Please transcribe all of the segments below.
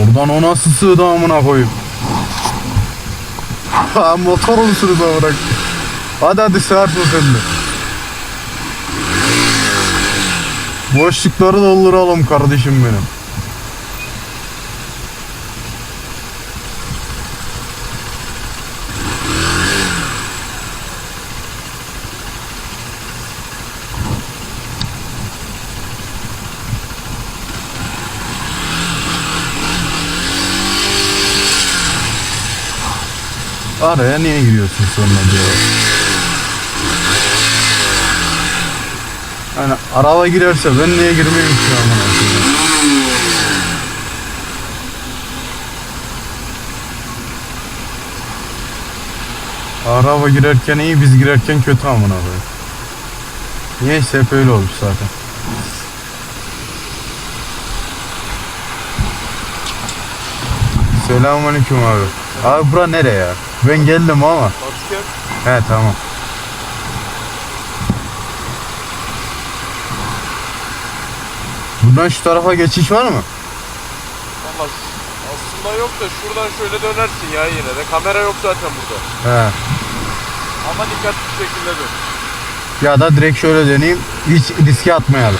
Oradan o nasıl sığdı amına koyayım. Motor musunuz amına Hadi hadi sığarsın sen. Boşlukları dolduralım kardeşim benim. Araya niye giriyorsun sonra diyor. Yani araba girerse ben niye girmeyeyim ki amına? Araba girerken iyi biz girerken kötü amına koyayım. Niyeyse hep öyle olmuş zaten. Selamünaleyküm abi. Abi bura nere ya? Ben geldim ama. Batıken He tamam. Buradan şu tarafa geçiş var mı? ama aslında yok da şuradan şöyle dönersin ya yine de. Kamera yok zaten burada. He. Ama dikkatli bir şekilde dön. Ya da direkt şöyle döneyim. Hiç riske atmayalım.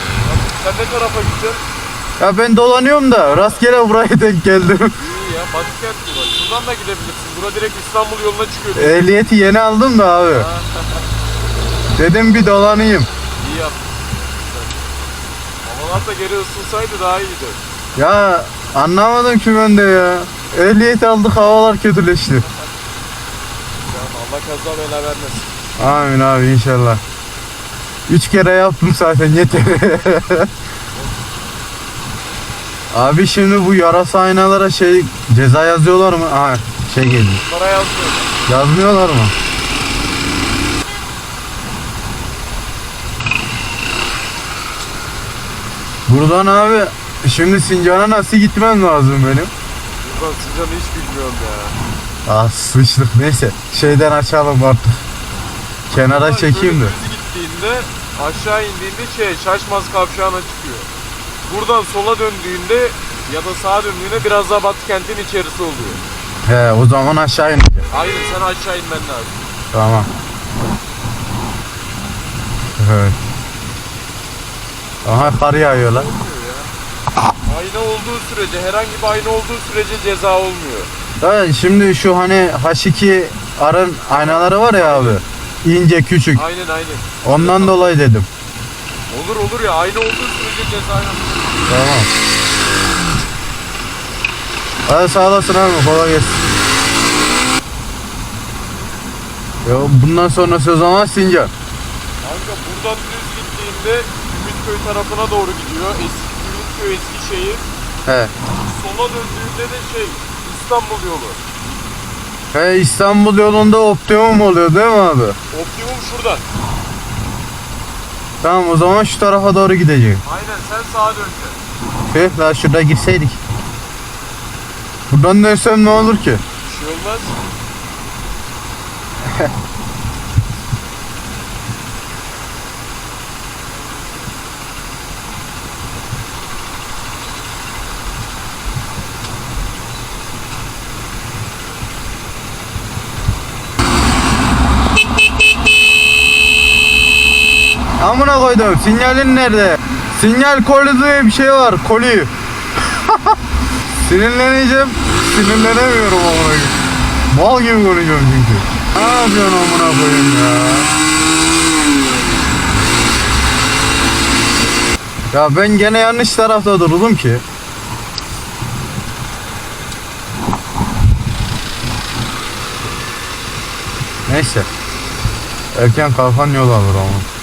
Sen ne tarafa gideceksin? Ya ben dolanıyorum da rastgele buraya denk geldim. Ya Batıkent bura. Şuradan da gidebilirsin. Bura direkt İstanbul yoluna çıkıyor. Ehliyeti yeni aldım da abi. Dedim bir dolanayım. İyi yaptın. Havalar da geri ısınsaydı daha iyiydi. Ya anlamadım ki ben de ya. Ehliyet aldık havalar kötüleşti. Yani Allah kaza bela vermesin. Amin abi inşallah. Üç kere yaptım zaten yeter. abi şimdi bu yarasa aynalara şey ceza yazıyorlar mı? Aha şey geliyor. Para yazmıyor. Yazmıyorlar mı? Buradan abi şimdi Sincan'a nasıl gitmem lazım benim? Buradan Sincan'ı hiç bilmiyorum ya. Ah sıçtık neyse şeyden açalım artık. Kenara Buradan çekeyim de. düz gittiğinde aşağı indiğinde şey Şaşmaz kavşağına çıkıyor. Buradan sola döndüğünde ya da sağa döndüğünde biraz daha Batı kentin içerisi oluyor. He o zaman aşağı ineceğim. Aynen sen aşağı inmen lazım. Tamam. Evet. Aha kar yağıyor lan. Ayna olduğu sürece herhangi bir ayna olduğu sürece ceza olmuyor. Evet, şimdi şu hani H2 arın aynaları var ya abi. İnce küçük. Aynen aynen. Ondan dolayı dedim. Olur olur ya ayna olduğu sürece ceza. Tamam. Hadi sağ olasın abi kolay gelsin. Ya bundan sonrası o zaman Sincan. Kanka buradan düz gittiğinde Ümitköy tarafına doğru gidiyor. Eski Ümitköy Eskişehir. He. Sola döndüğünde de şey İstanbul yolu. He İstanbul yolunda optimum oluyor değil mi abi? Optimum şuradan. Tamam o zaman şu tarafa doğru gidecek. Aynen sen sağa döneceksin. Tüh lan şurada girseydik. Buradan dönsem ne olur ki? Bir şey olmaz. Amına koydum sinyalin nerede? Sinyal koli diye bir şey var koli. Sinirleneceğim. Sinirlenemiyorum amına. Mal gibi konuşuyorum çünkü. Ne yapıyorsun amına koyayım ya? Ya ben gene yanlış tarafta durdum ki. Neyse. Erken kalkan yol alır ama.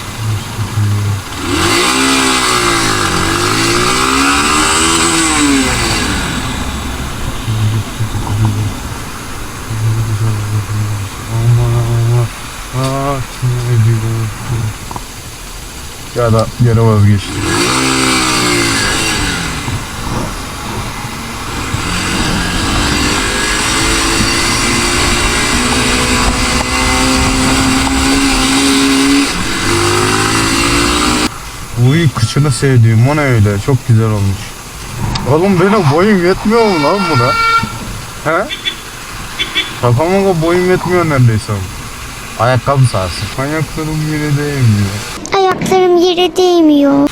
Ya da geri vazgeçtim. Uy kıçını sevdiğim o ne öyle çok güzel olmuş. Oğlum benim boyum yetmiyor mu lan buna? He? Kafama boyum yetmiyor neredeyse. Ayakkabı sahası. Ayaklarım yere değmiyor. Ayaklarım yere değmiyor.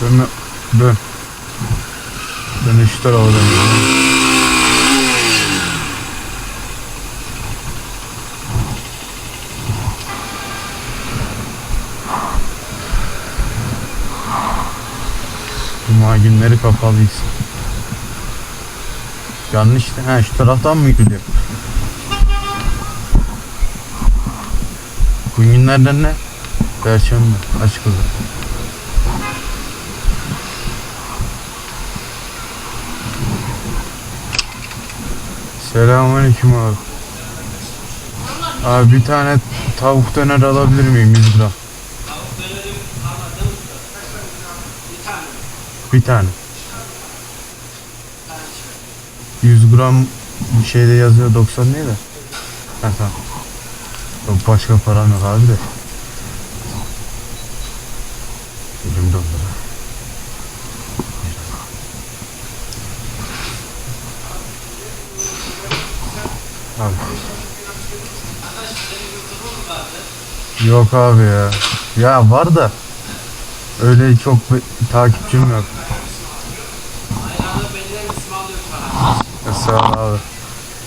Dön. Dön. Dön şu tarafa dön. Cuma günleri kapalıyız. Yanlış. Ha şu taraftan mı gidiyor? Bugün günlerden ne? Perşembe. Açık olur. Selamünaleyküm abi. Abi bir tane tavuk döner alabilir miyim 100 gram? Bir tane. 100 gram bir şeyde yazıyor 90 değil de. Ha tamam. Başka param yok abi de. Yok abi ya. Ya var da öyle çok takipçim yok. Ya Sağ ol abi.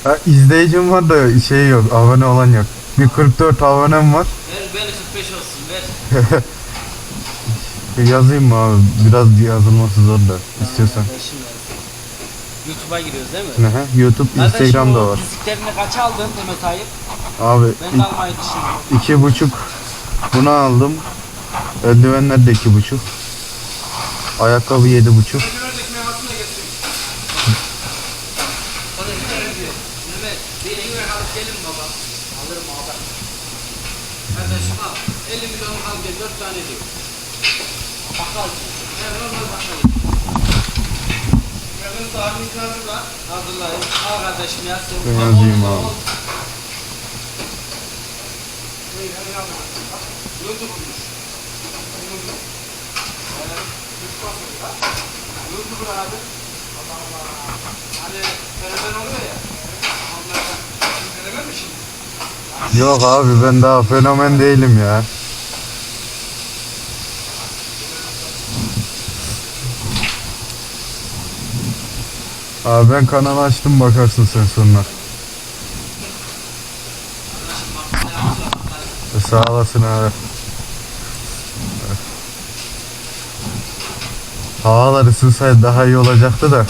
Ha, izleyicim var da şey yok, abone olan yok. Bir 44 abonem var. Ver beni 45 olsun ver. E, yazayım mı abi? Biraz yazılması zor da istiyorsan. YouTube'a giriyoruz değil mi? Aha, YouTube, Kardeşim, Instagram'da var. Fiziklerini kaça aldın Mehmet Ayıp? Abi Ben de almayı düşünüyorum. i- iki buçuk bunu aldım. Eldivenler de iki buçuk. Ayakkabı yedi buçuk. Bana bir kere diyor. Mehmet bir ekmek alıp gelin baba. Alırım abi. Kardeşim al. 50 milyon al gel 4 tane diyor. Bakkal. Evet normal bakkal. Fenomen mi şimdi? Yok abi ben daha fenomen değilim ya. Abi ben kanalı açtım bakarsın sen sonra. E, Sağ olasın abi. Havalar ısınsaydı daha iyi olacaktı da.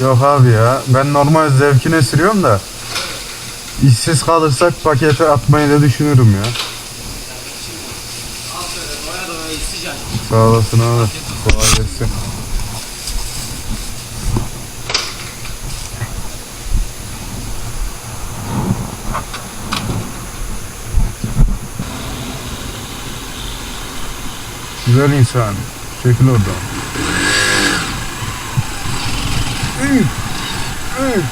Yok abi ya ben normal zevkine sürüyorum da. İşsiz kalırsak pakete atmayı da düşünürüm ya. Al şöyle doya doya sıcak. Sağ olasın abi. Kolay gelsin. Güzel insan. Çekil oradan. Üy, üy.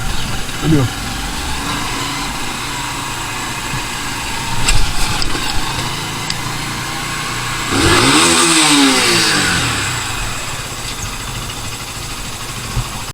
Ölüyor.